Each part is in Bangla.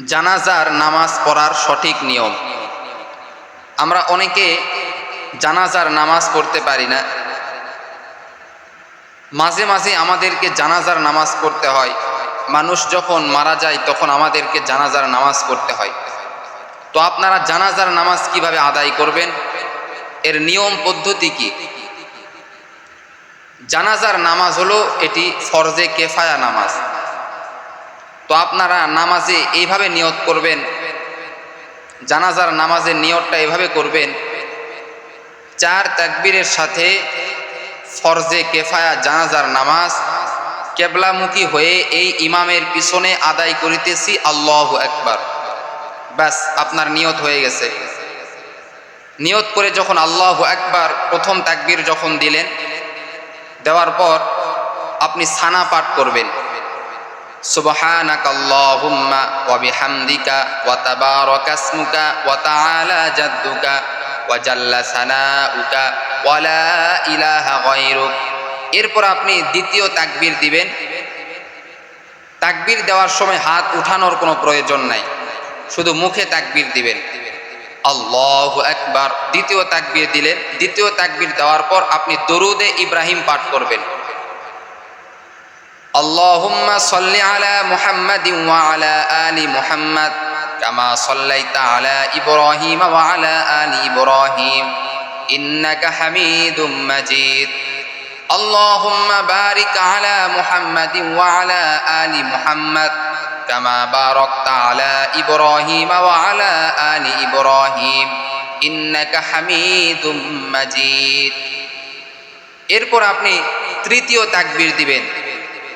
জানাজার নামাজ পড়ার সঠিক নিয়ম। আমরা অনেকে জানাজার নামাজ পড়তে পারি না। মাঝে মাঝে আমাদেরকে জানাজার নামাজ পড়তে হয়। মানুষ যখন মারা যায়, তখন আমাদেরকে জানাজার নামাজ পড়তে হয়। তো আপনারা জানাজার নামাজ কীভাবে আদায় করবেন? এর নিয়ম পদ্ধতি কি? জানাজার নামাজ হলো এটি ফরজে কেফায়া নামাজ। তো আপনারা নামাজে এইভাবে নিয়ত করবেন, জানাজার নামাজের নিয়তটা এভাবে করবেন, চার তাকবীরের সাথে ফরজে কেফায়া জানাজার নামাজ, কেবলামুখী হয়ে এই ইমামের পিছনে আদায় করিতেছি আল্লাহ একবার ব্যাস, আপনার নিয়ত হয়ে গেছে। নিয়ত করে যখন আল্লাহ একবার প্রথম তাকবীর যখন দিলেন, দেওয়ার পর আপনি সানা পাঠ করবেন। তাবারাকা ইসমুকা ওয়া তাআলা জাদ্দুকা ওয়া জাল্লা সানাউকা ওয়া লা ইলাহা গায়রুক। এরপর আপনি দ্বিতীয় তাকবীর দিবেন। তাকবীর দেওয়ার সময় হাত উঠানোর কোনো প্রয়োজন নাই। শুধু মুখে তাকবীর দিবেন। আল্লাহ একবার দ্বিতীয় তাকবীর দিলেন। দ্বিতীয় তাকবীর দেওয়ার পর আপনি দরুদে ইব্রাহিম পাঠ করবেন। اللهم صل على محمد وعلى آل محمد كما صليت على إبراهيم وعلى آل إبراهيم إنك حميد مجيد اللهم بارك على محمد وعلى آل محمد كما باركت على إبراهيم وعلى آل إبراهيم إنك حميد مجيد এরপর আপনি তৃতীয় তাকবীর দিবেন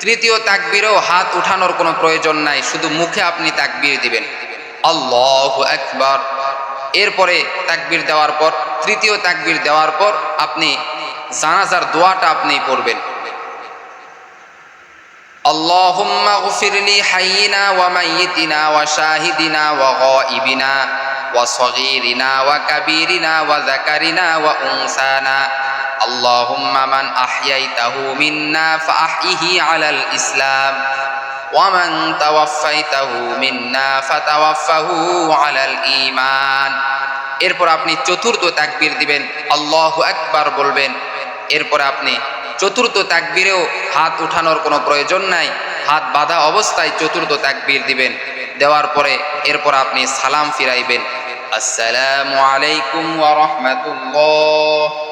তৃতীয় তাকবিরেও হাত উঠানোর কোনো প্রয়োজন নাই, শুধু মুখে আপনি তাকবির দিবেন। আল্লাহ একবার এরপরে তাকবির দেওয়ার পর, তৃতীয় তাকবির দেওয়ার পর আপনি জানাজার দোয়াটা আপনি পড়বেন। আল্লাহ ওয়া শাহিদিনা ওয়া কাবীরিনা আল্লাহুম্মা মান আহইয়াইতাহু মিন্না ফাহইহি আলাল ইসলাম, ওয়া মান তাওয়াফাইতাহু মিন্না ফাতাওয়াফাহু আলাল ঈমান। এরপর আপনি চতুর্থ তাকবীর দিবেন, আল্লাহু আকবার বলবেন। এরপর আপনি চতুর্থ তাকবীরেও হাত উঠানোর কোনো প্রয়োজন নাই, হাত বাঁধা অবস্থায় চতুর্থ তাকবীর দিবেন। দেওয়ার পরে এরপর আপনি সালাম ফিরাইবেন। আসসালামু আলাইকুম ওয়া রাহমাতুল্লাহ।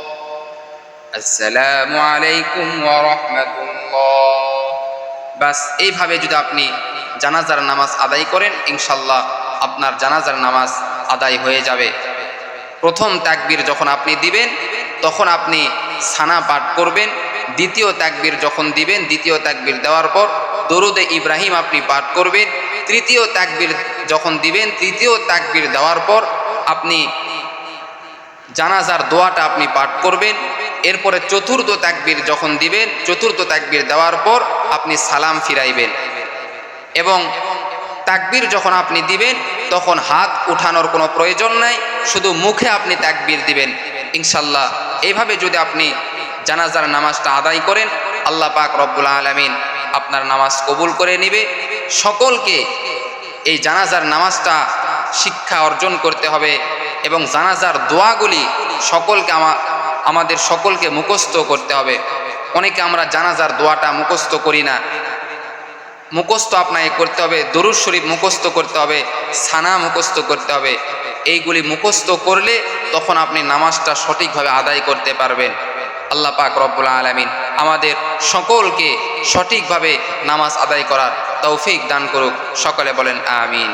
আসসালামু আলাইকুম রাহমাতুল্লাহ। বাস, এইভাবে যদি আপনি জানাজার নামাজ আদায় করেন ইনশাল্লাহ আপনার জানাজার নামাজ আদায় হয়ে যাবে। প্রথম তাকবীর যখন আপনি দিবেন, তখন আপনি সানা পাঠ করবেন। দ্বিতীয় তাকবীর যখন দিবেন, দ্বিতীয় তাকবীর দেওয়ার পর দরুদে ইব্রাহিম আপনি পাঠ করবেন। তৃতীয় তাকবীর যখন দিবেন, তৃতীয় তাকবীর দেওয়ার পর আপনি জানাজার দোয়াটা আপনি পাঠ করবেন। এরপরে চতুর্থ তাকবীর যখন দিবেন, চতুর্থ তাকবীর দেওয়ার পর আপনি সালাম ফিরাইবেন। এবং তাকবির যখন আপনি দিবেন, তখন হাত উঠানোর কোনো প্রয়োজন নাই, শুধু মুখে আপনি তাকবীর দিবেন। ইনশাল্লাহ এইভাবে যদি আপনি জানাজার নামাজটা আদায় করেন, আল্লাহ পাক রব্বুল আলমিন আপনার নামাজ কবুল করে নিবে। সকলকে এই জানাজার নামাজটা শিক্ষা অর্জন করতে হবে এবং জানাজার দোয়াগুলি সকলকে আমাদের সকলকে মুখস্থ করতে হবে। অনেকে আমরা জানাজার দোয়াটা মুখস্থ করি না। মুখস্থ আপনাকে করতে হবে, দরুদ শরীফ মুখস্থ করতে হবে, সানা মুখস্থ করতে হবে। এইগুলি মুখস্থ করলে তখন আপনি নামাজটা সঠিকভাবে আদায় করতে পারবেন। আল্লাহ পাক রব্বুল আলমিন আমাদের সকলকে সঠিকভাবে নামাজ আদায় করার তৌফিক দান করুক। সকলে বলেন, আমিন।